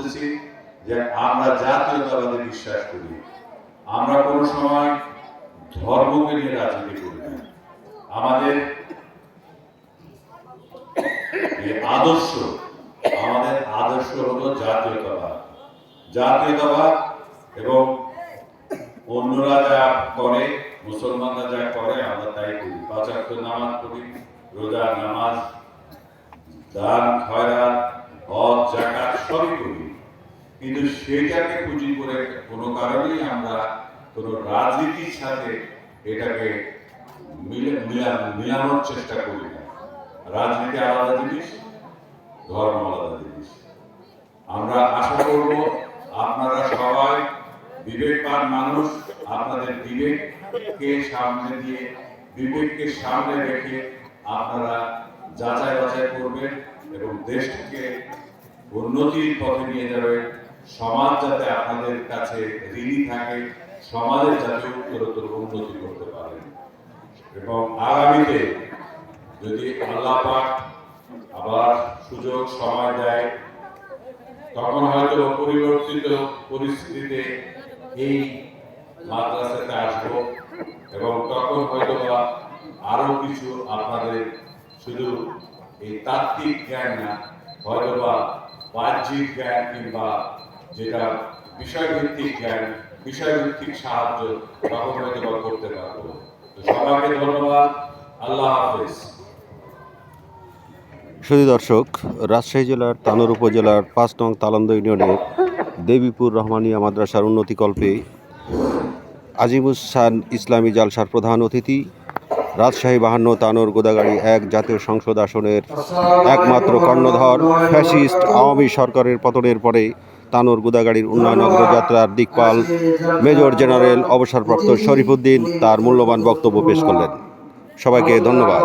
বলতেছি যে আমরা জাতীয়তাবাদে বিশ্বাস করি। আমরা কোনো সময় ধর্মকে নিয়ে রাজনীতি করি না। আমাদের আদর্শ আমাদের আদর্শ হলো জাতীয়তাবাদ। জাতীয়তাবাদ এবং অন্যরা যা করে, মুসলমানরা যা করে, আমরা তাই করি। পাঁচাত্ত নামাজ পড়ি, রোজা, নামাজ, দান, খয়রাত, হজ জাকাত সবই করি। কিন্তু সেটাকে পুঁজি করে কোনো কারণেই আমরা কোনো রাজনীতির সাথে এটাকে মিলে মিলা- মিলানোর চেষ্টা করি না। রাজনীতি আলাদা জিনিস, ধর্ম আলাদা জিনিস। আমরা আশা করব আপনারা সবাই বিবেকবান মানুষ, আপনাদের বিবেককে সামনে দিয়ে, বিবেককে সামনে রেখে আপনারা যাচাই বাছাই করবেন এবং দেশকে উন্নতির পথে নিয়ে যাবেন। সমাজ যাতে আপনাদের কাছে ঋণী থাকে, সমাজের যাতে উত্তরোত্তর উন্নতি করতে পারেন এবং আগামীতে যদি আল্লাহ আবার সুযোগ, সময় দেয়, তখন হয়তো পরিবর্তিত পরিস্থিতিতে এই মাদ্রাসাতে আসব এবং তখন হয়তো বা আরও কিছু আপনাদের শুধু এই তাত্ত্বিক জ্ঞান না, হয়তো বা বাহ্যিক জ্ঞান কিংবা যেটা বিষয়ভিত্তিক জ্ঞান, বিষয়ভিত্তিক সাহায্য তখন হয়তো করতে পারব। সবাইকে ধন্যবাদ। আল্লাহ হাফেজ। সুধী দর্শক, রাজশাহী জেলার তানোর উপজেলার পাঁচ নং তালন্দ ইউনিয়নের দেবীপুর রহমানিয়া মাদ্রাসার উন্নতিকল্পে আজিমুসান ইসলামী জালসার প্রধান অতিথি, রাজশাহী বাহান্ন তানোর গোদাগাড়ি এক জাতীয় সংসদ আসনের একমাত্র কর্ণধর ফ্যাসিস্ট আওয়ামী সরকারের পতনের পরে তানোর গুদাগাড়ির উন্নয়ন অগ্রযাত্রার দিকপাল মেজর জেনারেল অবসরপ্রাপ্ত শরীফুদ্দিন তার মূল্যবান বক্তব্য পেশ করলেন। সবাইকে ধন্যবাদ।